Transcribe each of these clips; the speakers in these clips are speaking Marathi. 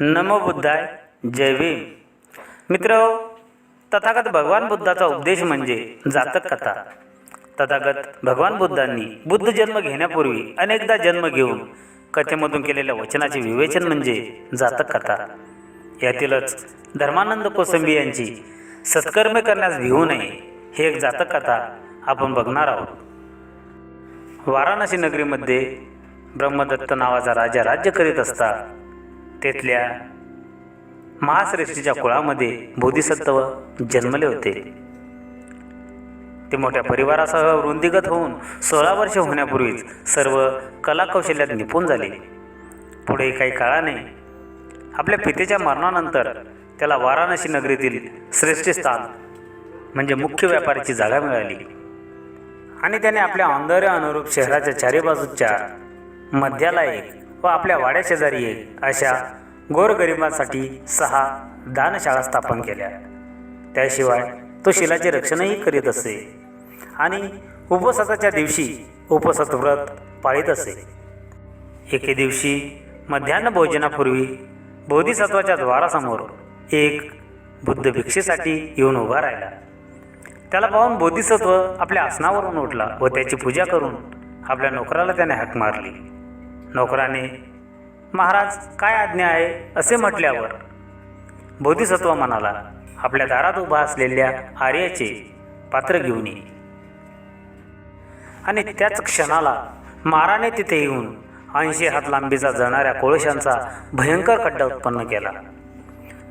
नमो बुद्धाय जय भीम. मित्र तथागत भगवान बुद्धाचा उपदेश म्हणजे जातक कथा. तथागत भगवान बुद्धांनी बुद्ध जन्म घेण्यापूर्वी अनेकदा जन्म घेऊन कथेमधून केलेल्या वचनाचे विवेचन म्हणजे जातक कथा. यातीलच धर्मानंद कोसंबी यांची सत्कर्मे करण्यास भिवू नये हे एक जातक कथा आपण बघणार आहोत. वाराणसी नगरीमध्ये ब्रह्मदत्त नावाचा राजा राज्य करीत असता तेथल्या महाश्रेष्ठीच्या कुळामध्ये बोधिसत्व जन्मले होते. ते मोठ्या परिवारासह वृंदीगत होऊन सोळा वर्ष होण्यापूर्वीच सर्व कलाकौशल्यात निपुण झाले. पुढे काही काळाने आपल्या पितेच्या मरणानंतर त्याला वाराणसी नगरीतील श्रेष्ठ स्थान म्हणजे मुख्य व्यापाराची जागा मिळाली. आणि त्याने आपल्या औंदर्य अनुरूप शहराच्या चारी बाजूच्या मध्याला एक व आपल्या वाड्याशेजारी एक अशा गोरगरिबांसाठी सहा दानशाळा स्थापन केल्या. त्याशिवाय तो शिलाचे रक्षणही करीत असे आणि उपवासाच्या दिवशी उपवासात व्रत पाळीत असे. एके दिवशी मध्यान्ह भोजनापूर्वी बोधिसत्वाच्या द्वारासमोर एक बुद्ध भिक्षेसाठी येऊन उभा राहिला. त्याला पाहून बोधिसत्व आपल्या आसनावरून उठला व त्याची पूजा करून आपल्या नोकराला त्याने हाक मारली. नोकराने महाराज काय आज्ञा आहे? असे म्हटल्यावर बोधिसत्व म्हणाला आपल्या दारात उभा असलेल्या आर्याचे पात्र घेऊन ये. आणि त्याच क्षणाला माराने तिथे येऊन ऐंशी हात लांबीचा जळणाऱ्या कोळशांचा भयंकर खड्डा उत्पन्न केला.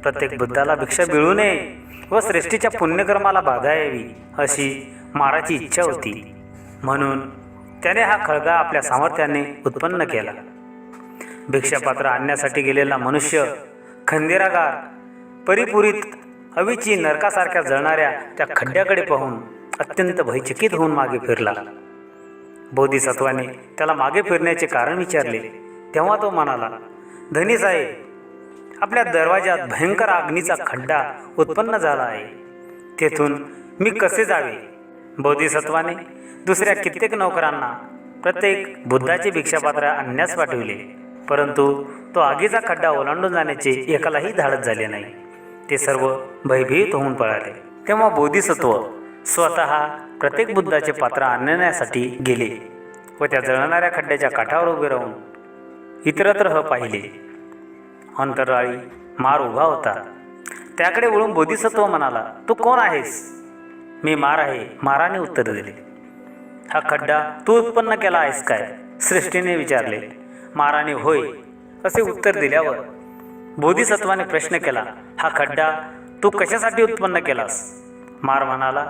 प्रत्येक बुद्धाला भिक्षा मिळू नये व श्रेष्ठीच्या पुण्यकर्माला बाधा यावी अशी माराची इच्छा होती. म्हणून त्याने हा खळगा आपल्या सामर्थ्याने उत्पन्न केला. भिक्षापात्र आणण्यासाठी गेलेला मनुष्य खंदेरागार परिपुरीत हवीची नरकासारख्या जळणाऱ्या त्या खड्ड्याकडे पाहून अत्यंत भयचकित होऊन मागे फिरला. बोधिसत्वाने त्याला मागे फिरण्याचे कारण विचारले. तेव्हा तो म्हणाला धनी साहेब आपल्या दरवाजात भयंकर अग्नीचा खड्डा उत्पन्न झाला आहे. तेथून मी कसे जावे? बोधिसत्वाने दुसऱ्या कित्येक नोकरांना प्रत्येक बुद्धाचे भिक्षापात्र आणण्यास पाठविले. परंतु तो आगीचा खड्डा ओलांडून जाण्याचे एकालाही धाडत झाले नाही. ते सर्व भयभीत होऊन पळाले. तेव्हा बोधिसत्व स्वतः प्रत्येक बुद्धाचे पात्र आणण्यासाठी गेले व त्या जळणाऱ्या खड्ड्याच्या काठावर उभे राहून इतरत्र पाहिले. अंतराळी मार उभा होता. त्याकडे वळून बोधिसत्व म्हणाला तू कोण आहेस? मी मार आहे माराने उत्तर दिले. हा खड्डा तू उत्पन्न केला आहेस काय? सृष्टीने विचारले. माराने होय असे उत्तर दिल्यावर बोधिसत्वाने प्रश्न केला हा खड्डा तू कशासाठी उत्पन्न केलास? मार म्हणाला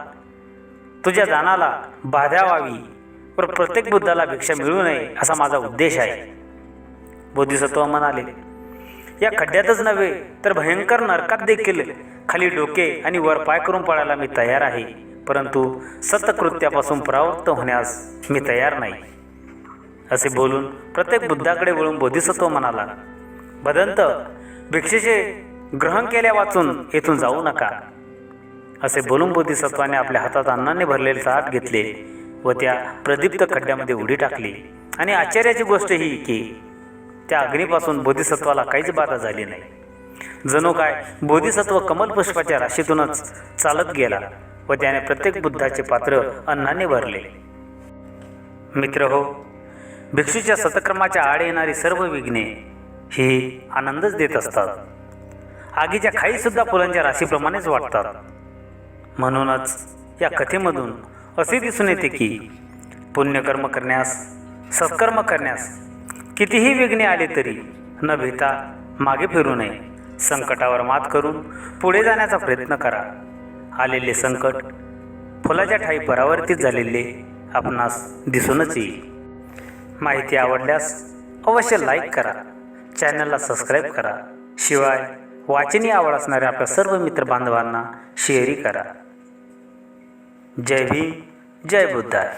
तुझ्या दानाला बाधा व्हावी व प्रत्येक बुद्धाला भिक्षा मिळू नये असा माझा उद्देश आहे. बोधिसत्व म्हणाले या खड्ड्यातच नव्हे तर भयंकर नरकात देखील. खाली डोके आणि वर पाय करून पळायला मी तयार आहे. परंतु सतकृत्यापासून परावृत्त होण्यास मी तयार नाही. असे बोलून प्रत्येक बुद्धाकडे वळून बोधिसत्व म्हणाला भदंत भिक्षेचे ग्रहण केल्या वाचून येथून जाऊ नका. असे बोलून बोधिसत्वाने आपल्या हातात अन्नाने भरलेले ताट घेतले व त्या प्रदीप्त खड्ड्यामध्ये उडी टाकली. आणि आश्चर्याची गोष्ट ही की त्या अग्नीपासून बोधिसत्वाला काहीच बाधा झाली नाही. जणू काय बोधिसत्व कमल पुष्पाच्या राशीतूनच चालत गेला व त्याने प्रत्येक बुद्धाचे पात्र अन्नाने भरले. मित्र हो भिक्षूच्या सतक्रमाच्या आड येणारी सर्व विघ्ने ही आनंदच देत असतात. आगीच्या खाईसुद्धा फुलांच्या राशीप्रमाणेच वाटतात. म्हणूनच या कथेमधून असे दिसून येते की पुण्यकर्म करण्यास सत्कर्म करण्यास कितीही विघ्ने आले तरी न भीता मागे फिरू नये. संकटावर मात करून पुढे जाण्याचा प्रयत्न करा. आलेले संकट फुलाच्या ठाई परावर्तित झालेले आपणास दिसूनच येईल. माहिती आवडल्यास अवश्य लाईक करा. चॅनलला सबस्क्राईब करा. शिवाय वाचनी आवड असणाऱ्या आपल्या सर्व मित्रबांधवांना शेअरही करा. जय भीम जय बुद्धाय.